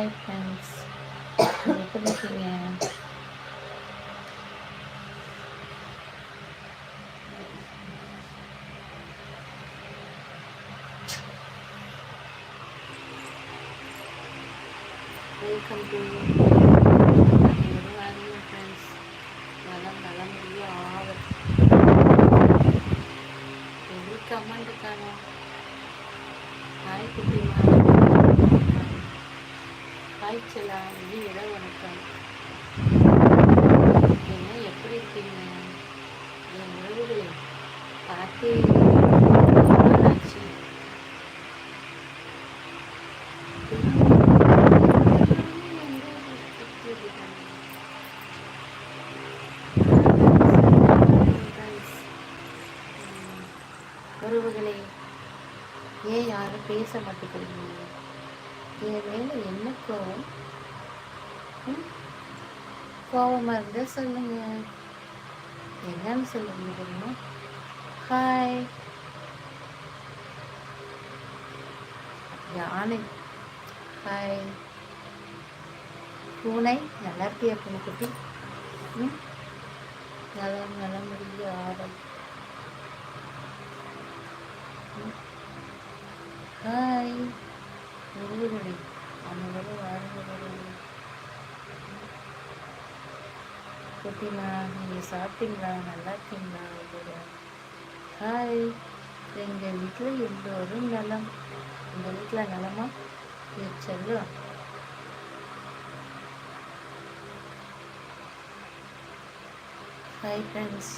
Hi friends எப்படி இருக்கீங்க welcome to friends நலம் நலம் ஆவல் எப்படி கமெண்ட் காணும் இட வணக்கம் என்ன எப்படி இருக்கீங்க? என் உறவுகளை பார்த்தே உறவுகளை ஏன் யாரும் பேச மாட்டேங்கிறீங்க? என் மேலே என்ன கோவம் ம்? இருந்தால் இருந்தா சொல்லுங்க. என்னன்னு சொல்ல முடியுமா ஹாய் யானை. ஹாய் பூனை. நல்லா இருக்கியா பூனைக்குட்டி? ம்? நல்லா நலமுடிய ஆடல் ம். ஹாய் உருவருடைய அனைவரும் வாழ்ந்தவர்கள் குட்டிமா நீங்கள் சாப்பிட்டீங்களா? நல்லா இருக்கீங்களா? ஹாய் எங்கள் வீட்டில் எல்லோரும் நலம். உங்கள் வீட்டில் நலமா? செல்லும் ஹாய் ஃப்ரெண்ட்ஸ்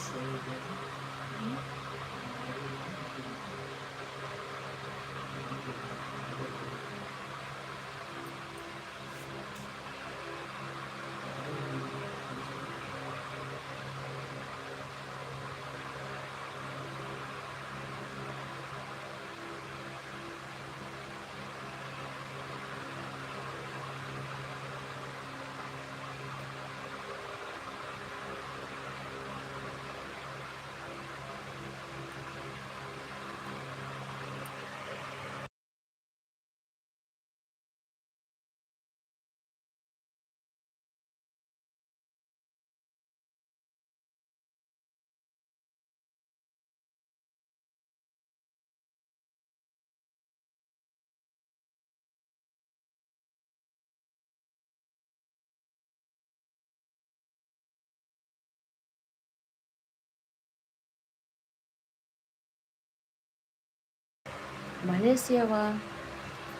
மலேசியாவா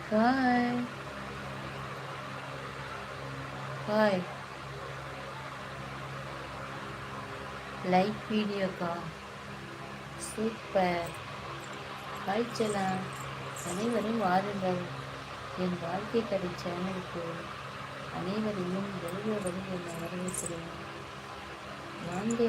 ஹாய் ஹாய் லைக் வீடியோக்கா சூப்பர் ஹாய் செல்லா அனைவரும் வாருங்கள். என் வாழ்க்கை கடை சேனலுக்கு அனைவரையும் வருக வருக என்னை வரவேற்கிறேன். வாங்க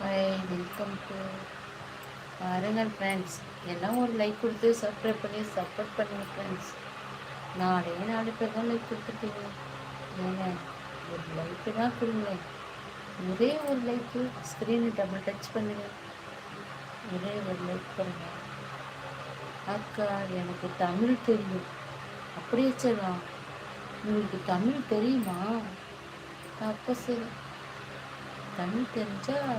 ஹாய் வெல்கம் டு பாருங்கள் ஃப்ரெண்ட்ஸ் எல்லாம் ஒரு லைக் கொடுத்து சப்ஸ்கிரைப் பண்ணி சப்போர்ட் பண்ணுங்கள் ஃப்ரெண்ட்ஸ் நாலே நாலு பேர் தான் லைக் கொடுத்துருக்கீங்க ஏங்க ஒரு லைக்கு தான் கொடுங்க. ஒரே ஒரு லைக்கு ஸ்க்ரீனை டபுள் டச் பண்ணுங்கள் ஒரே ஒரு லைக் பண்ணுங்கள் அக்கா எனக்கு தமிழ் தெரியும். அப்படியே சொல்லலாம். உங்களுக்கு தமிழ் தெரியுமா? அப்போ சரி தமிழ் தெரிஞ்சால்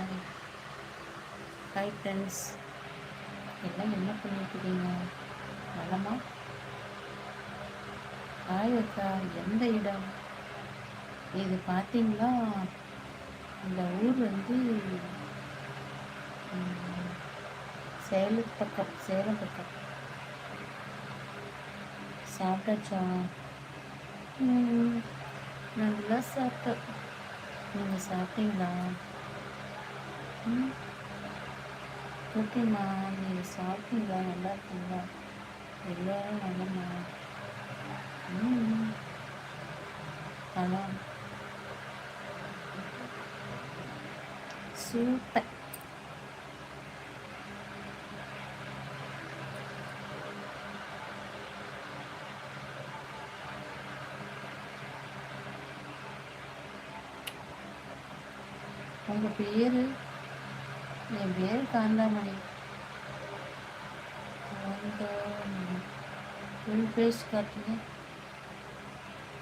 ஹாய் ஃப்ரெண்ட்ஸ் எல்லாம் என்ன பண்ணிட்டுருக்கீங்க? நலமா? ஹாய் அக்கா. எந்த இடம்? இது பார்த்தீங்களா இந்த ஊர் வந்து சேலம் பக்கம் சேலம் பக்கம். சாப்பிட்டாச்சா? நல்லா சாப்பிட்டேன். நீங்கள் சாப்பிட்டீங்களா? ம். ஓகேம்மா நீங்கள் சாப்பிட்டீங்களா? நல்லா இருக்கீங்களா? எல்லோரும் நல்லம்மா ம். சூப்பர். உங்கள் பேர்? என் பேர் காந்தாமணி. ஃபுல் பேஸ் காட்டுங்க.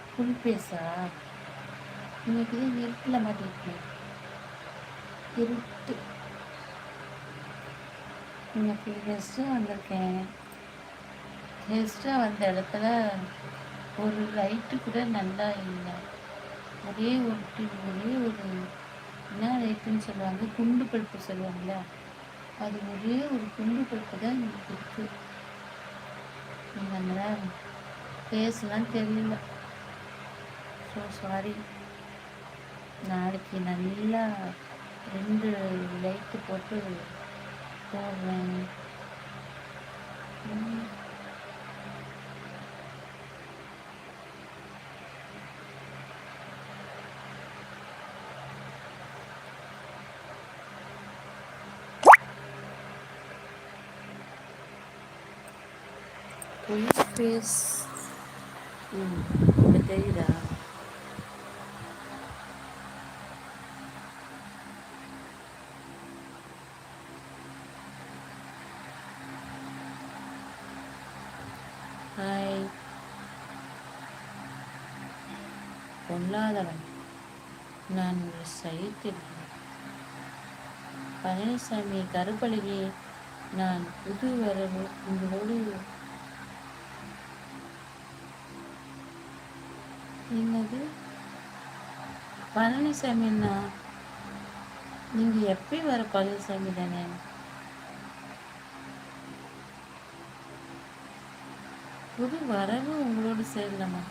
ஃபுல் பேஸா இன்னைக்கு தான் இருட்டில் மாட்டிருக்கேன். இருட்டு. இன்னைக்கு கெஸ்ட்டாக வந்திருக்கேன். கெஸ்ட்டாக வந்த இடத்துல ஒரு லைட்டு கூட நல்லா இல்லை. ஒரே ஒரு ஒரே ஒரு என்ன ரேட்டுன்னு சொல்லுவாங்க? குண்டு பருப்பு சொல்லுவாங்கள்ல அது ஒரே ஒரு குண்டு பருப்பு தான் எனக்கு இருக்கு. நீங்கள் பேசலாம் தெரியல. ஸோ சாரி நாளைக்கு நல்லா ரெண்டு லைட்டு போட்டு போடுறேன். Face hmm தெரியுதா ஹாய் பொல்லாதவன் நான் சைத்தில் பழனிசாமி கருப்பழகி நான் புது வரவு உங்களோடு என்னது? பழனிசாமின்னா நீங்கள் எப்பயும் வர பழனிசாமி தானே? புது வரவு உங்களோட சேரலாமா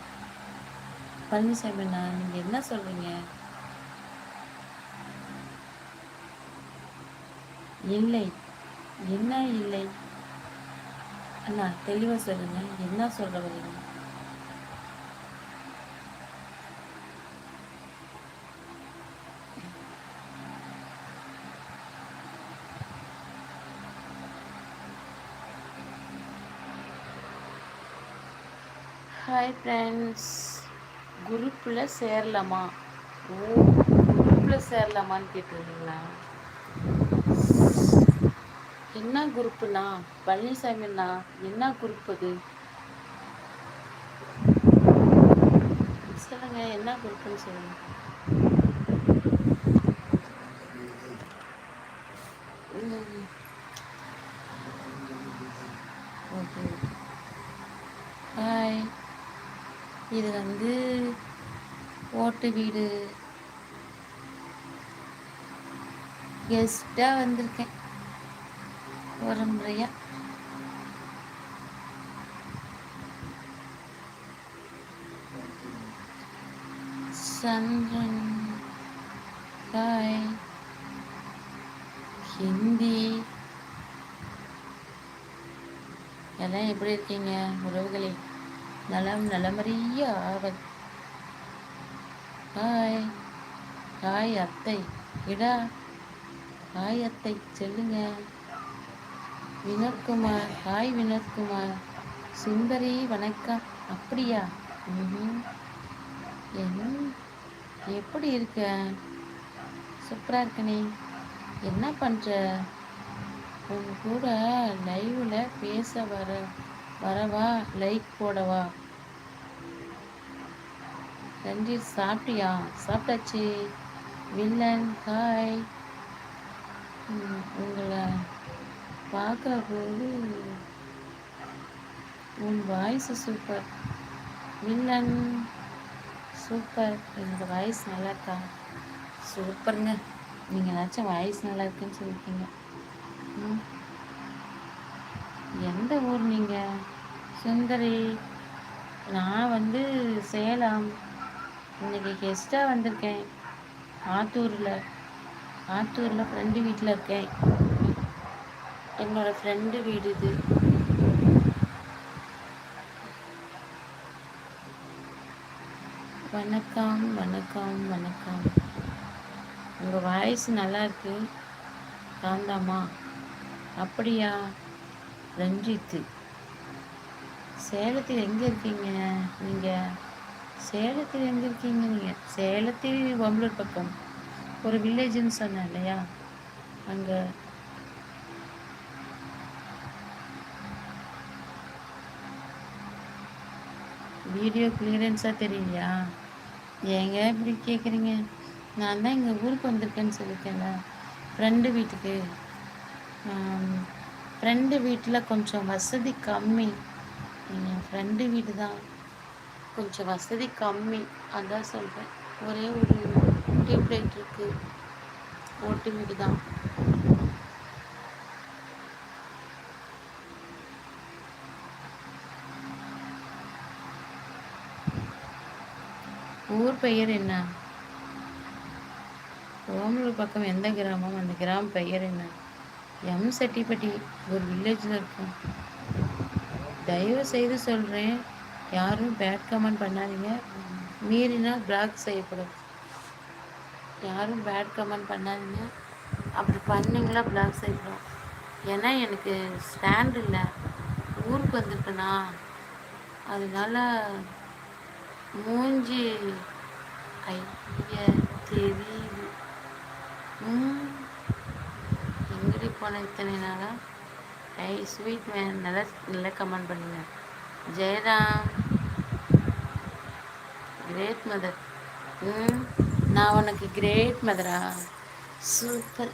பழனிசாமிண்ணா நீங்கள் என்ன சொல்கிறீங்க இல்லை. என்ன இல்லை? அண்ணா தெளிவாக சொல்லுங்கள் என்ன சொல்ல வரீங்க ஹாய் ஃப்ரெண்ட்ஸ் குரூப்பில் சேரலாமா? ஓ குரூப்பில் சேரலாமான்னு கேட்டிருந்தீங்களா? என்ன குரூப்புண்ணா பழனிசாமிண்ணா என்ன குரூப் அது? சொல்லுங்க என்ன குரூப்புன்னு சொல்லுங்க. ஓகே. ஹாய் இது வந்து ஓட்டு வீடு. கெஸ்ட்டாக வந்திருக்கேன். ஒரு முறையாக சந்திரன் ஹாய் ஹிந்தி. எல்லாம் எப்படி இருக்கீங்க உறவுகளே? நலம் நலமறிய ஆவல். ஹாய் ஹாய் அத்தை இடா. ஹாய் அத்தை சொல்லுங்க. வினோத்குமார் ஹாய் வினோத்குமார் சுந்தரி வணக்கம். அப்படியா? ம் என்ன எப்படி இருக்க? சூப்பராக இருக்கனே என்ன பண்ணுற உன் கூட லைவில் பேச வர வரவா? லைக் போடவா? ரஞ்சித் சாப்பிட்டியா? சாப்பிட்டாச்சு. வில்லன் ஹாய் உங்களை பார்க்குற போது உன் வாய்ஸ் சூப்பர் வில்லன் சூப்பர் இந்த வாய்ஸ் நல்லா இருக்கா சூப்பருங்க நீங்கள் ஏதாச்சும் வாய்ஸ் நல்லா இருக்குன்னு சொல்லியிருக்கீங்க ம். எந்த ஊர் நீங்கள் சுந்தரி நான் வந்து சேலம். இன்னைக்கு கெஸ்ட்டாக வந்திருக்கேன். ஆத்தூரில். ஆத்தூரில் ஃப்ரெண்டு வீட்டில் இருக்கேன். என்னோடய ஃப்ரெண்டு வீடு இது. வணக்கம் வணக்கம் வணக்கம். உங்கள் வாய்ஸ் நல்லா இருக்கு. காந்தாமா அப்படியா? ரஞ்சித்து. சேலத்தில் எங்கே இருக்கீங்க நீங்கள் சேலத்தில் எங்கே இருக்கீங்க நீங்கள் சேலத்தில் வம்பலூர் பக்கம். ஒரு வில்லேஜ்னு சொன்னேன் இல்லையா? அங்கே. வீடியோ கிளியரன்ஸாக தெரியலையா? ஏங்க இப்படி கேட்குறீங்க நான் தான் எங்கள் ஊருக்கு வந்திருக்கேன்னு சொல்லியிருக்கேன்ல ஃப்ரெண்டு வீட்டுக்கு. ஃப்ரெண்டு வீட்டில் கொஞ்சம் வசதி கம்மி. என் ஃப்ரெண்டு வீடு தான் கொஞ்சம் வசதி கம்மி. அதான் சொல்கிறேன் ஒரே ஒரு டியூப்லைட் இருக்குது ஓட்டு வீடு தான் ஊர் பெயர் என்ன? ஓமலூர் பக்கம் எந்த கிராமம்? அந்த கிராம பெயர் என்ன? எம் செட்டிப்பட்டி ஒரு வில்லேஜில் இருக்கும் தயவு செய்து சொல்கிறேன் யாரும் பேட் கமெண்ட் பண்ணாதீங்க. மீறினா பிளாக் செய்யப்படும். யாரும் பேட் கமெண்ட் பண்ணாதீங்க. அப்படி பண்ணிங்களா பிளாக் செய்யப்படும். ஏன்னா எனக்கு ஸ்டாண்ட் இல்லை. ஊருக்கு வந்திருக்கேனா? அதனால மூஞ்சி ஐயா தெரிய போன இத்தனை நாளா? ஐ ஸ்வீட் மேன் நல்லா நல்லா கமெண்ட் பண்ணுங்க. ஜெயராம். கிரேட் மதர் ம் நான் உனக்கு கிரேட் மதரா சூப்பர்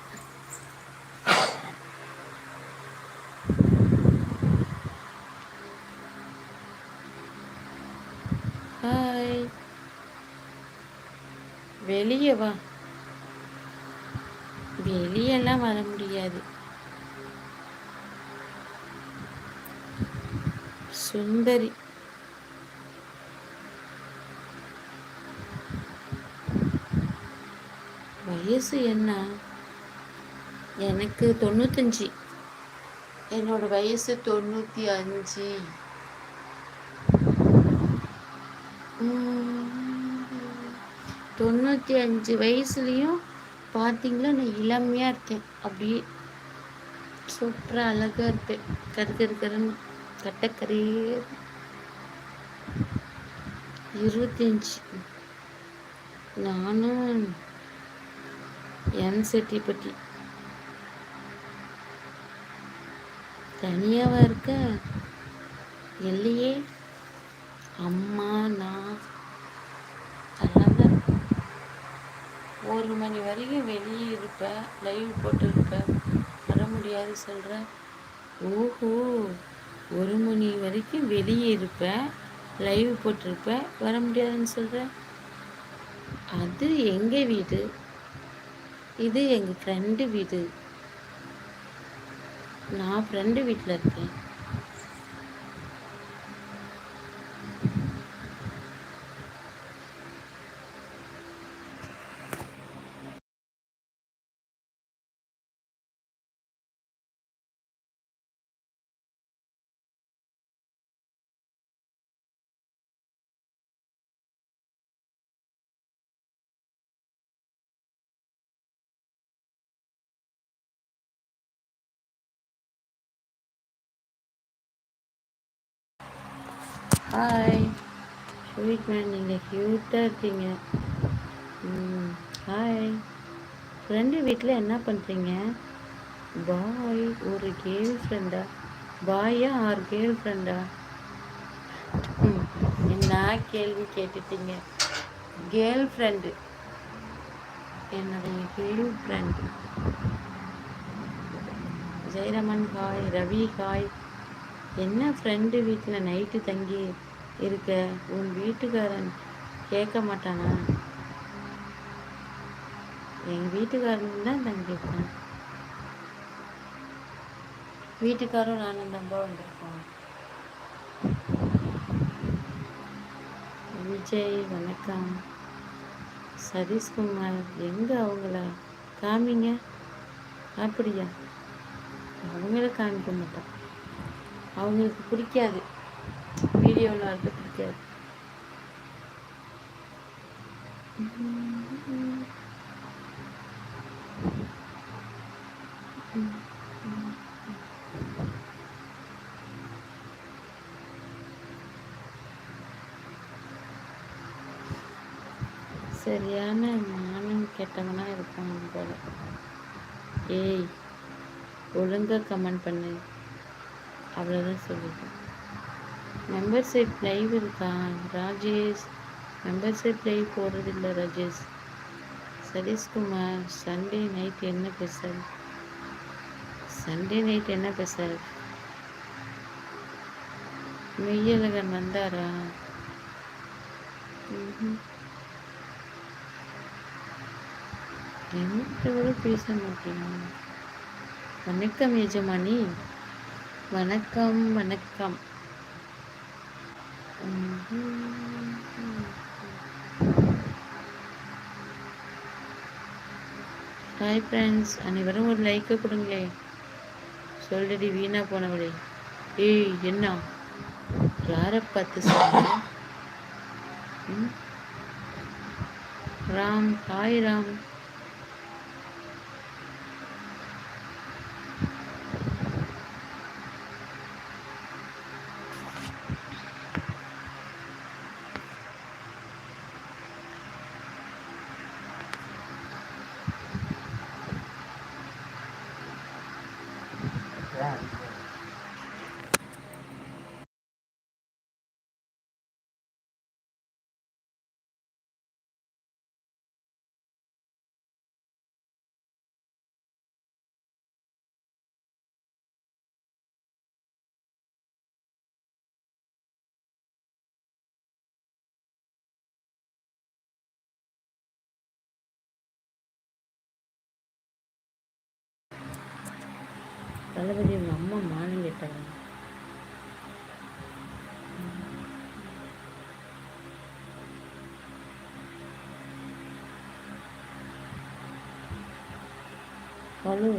ஹாய் வெளியே வா. வெளியெல்லாம் வர முடியாது. சுந்தரி. வயசு என்ன? எனக்கு தொண்ணூத்தஞ்சு. என்னோட வயசு தொண்ணூற்றி அஞ்சு. தொண்ணூற்றி அஞ்சு வயசுலேயும் பார்த்தீங்களா நான் இளமையாக இருக்கேன். அப்படியே சூப்பராக அழகாக இருப்பேன். கரு கருன்னு கட்டக்கரையே இருபத்தஞ்சி. நானும் என் செட்டிப்பட்டி. தனியாவா இருக்க? இல்லையே. அம்மா நான். ஒரு மணி வரைக்கும் வெளியே இருப்பேன் லைவ் போட்டு இருப்பேன் வர முடியாது சொல்கிறேன் ஓஹோ. ஒரு மணி வரைக்கும் வெளியே இருப்பேன் லைவ் போட்டிருப்பேன் வர முடியாதுன்னு சொல்கிறேன் அது எங்கள் வீடு? இது எங்கள் ஃப்ரெண்டு வீடு. நான் ஃப்ரெண்டு வீட்டில் இருக்கேன். ஹாய் ஸ்வீட் மேன் நீங்கள் க்யூட்டாக இருக்கீங்க. ம் ஹாய் ஃப்ரெண்டு வீட்டில் என்ன பண்ணுறீங்க பாய் ஒரு கேர்ள் ஃப்ரெண்டா பாயா ஆர் கேர்ள் ஃப்ரெண்டா என்ன கேள்வி கேட்டுட்டீங்க? கேர்ள் ஃப்ரெண்டு என்னுடைய girl friend Jayaraman hi Ravi hi என்ன ஃப்ரெண்டு வீட்டில் நைட்டு தங்கி? இருக்க. உன் வீட்டுக்காரன் கேட்க மாட்டானா? எங்கள் வீட்டுக்காரன் தான் தங்கியிருக்கேன் வீட்டுக்காரும் நானும் தம்பா வந்திருக்கோம். விஜய் வணக்கம். சதீஷ்குமார் எங்கே அவங்கள காமிங்க? அப்படியா? அவங்கள காமிக்க மாட்டோம். அவங்களுக்கு பிடிக்காது. வீடியோவில் வந்து பிடிக்காது சரியான மானம் கெட்டவனா இருப்பான் போல. ஏய் ஒழுங்காக கமெண்ட் பண்ணு. அவ்வளோதான் சொல்லிட்டேன். மெம்பர்ஷிப் லைவ் இருக்கா? ராஜேஷ் மெம்பர்ஷிப் லைவ் போடுறதில்ல ராஜேஷ். சதீஷ்குமார் சண்டே நைட் என்ன ஸ்பெஷல் சண்டே நைட் என்ன ஸ்பெஷல் மெய்யழகன் வந்தாரா? என்ன பேச மாட்டேன். வணக்கம் எஜமானி. வணக்கம் வணக்கம். ஹாய் ஃப்ரெண்ட்ஸ் அனைவரும் ஒரு லைக்கை கொடுங்களே. சொல்லுடி வீணா போனவளே. ஏய் என்ன? யாரை பார்த்து சொல்ல ராம் ஹாய் ராம். தளபதி உங்கள் அம்மா மானம் கேட்டாங்க. ஹலோ.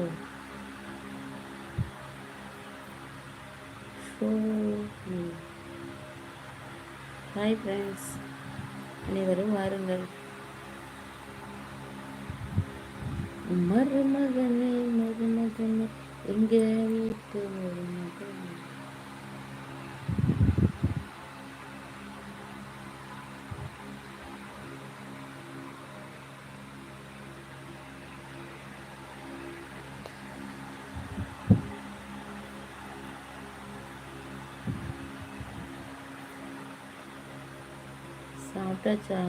ஹாய் ஃப்ரெண்ட்ஸ் அனைவரும் வாருங்கள். மருமகனே மருமகனே. எங்க வீட்டு மருமகன் சாப்பிட்டாச்சா?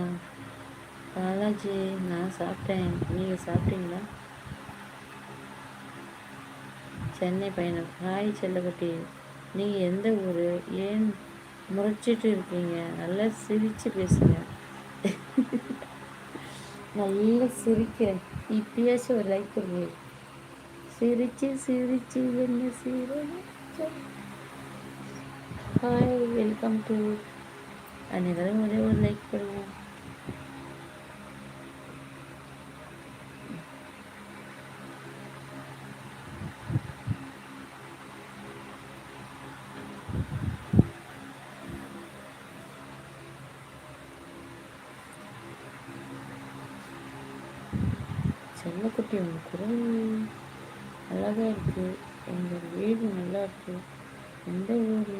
பாலாஜி நான் சாப்பிட்டேன். நீங்கள் சாப்பிட்டீங்களா? சென்னை பயணம். ஹாய் செல்லக்குட்டி நீங்கள் எந்த ஊர்? ஏன் முறைச்சிட்டு இருக்கீங்க? நல்லா சிரித்து பேசுங்க. நல்லா சிரிக்கிறேன். இப்பயாச்சும் ஒரு லைக் கொடுங்க. சிரிச்சு சிரிச்சு என்ன சிரிச்சு? ஹாய் வெல்கம் டு அனைவரும் ஒரே ஒரு லைக் பண்ணுவோம் செல்லக்குட்டி உங்களுக்கு அழகாக இருக்குது உங்கள் வீடு நல்லா இருக்குது எந்த ஊர்?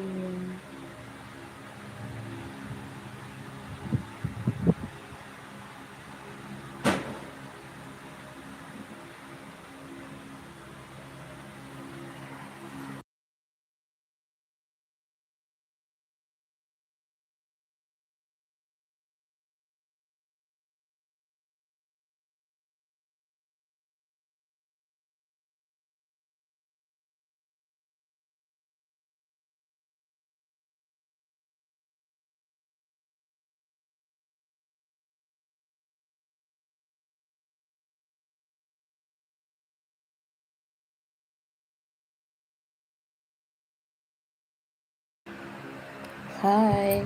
ஹாய்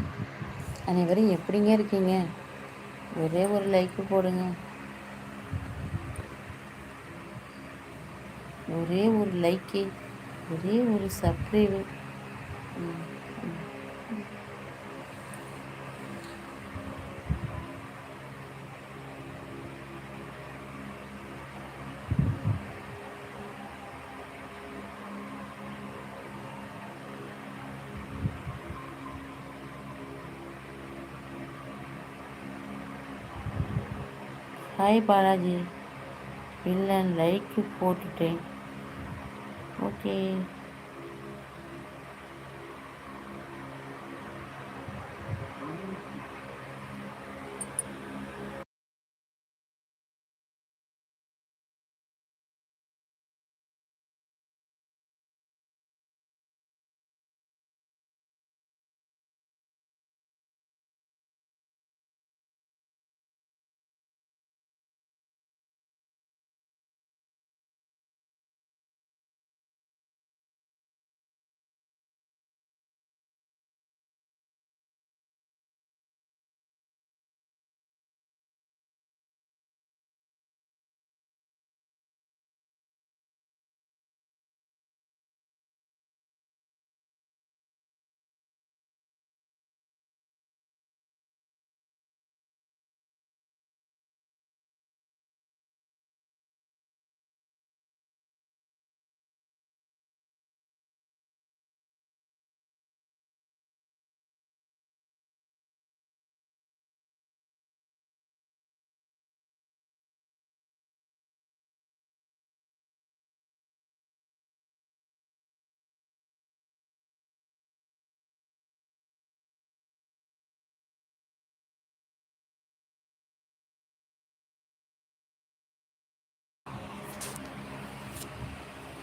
அனைவரும் எப்படிங்க இருக்கீங்க? ஒரே ஒரு லைக்கு போடுங்க. ஒரே ஒரு லைக்கு ஒரே ஒரு சப்ஸ்கிரைபு ஹாய் பாலாஜி இல்லை லைக்கு போட்டுட்டேன் ஓகே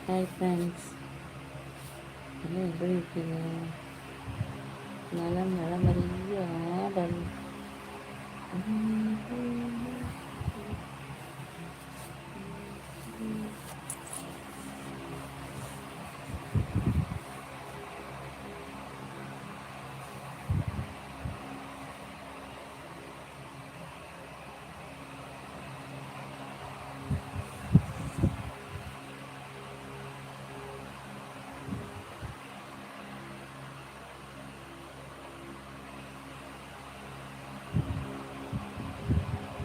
ஹாய் ஃப்ரெண்ட்ஸ் எல்லாம் எப்படி இருக்கீங்க நலம் நலமறிய ஆடல்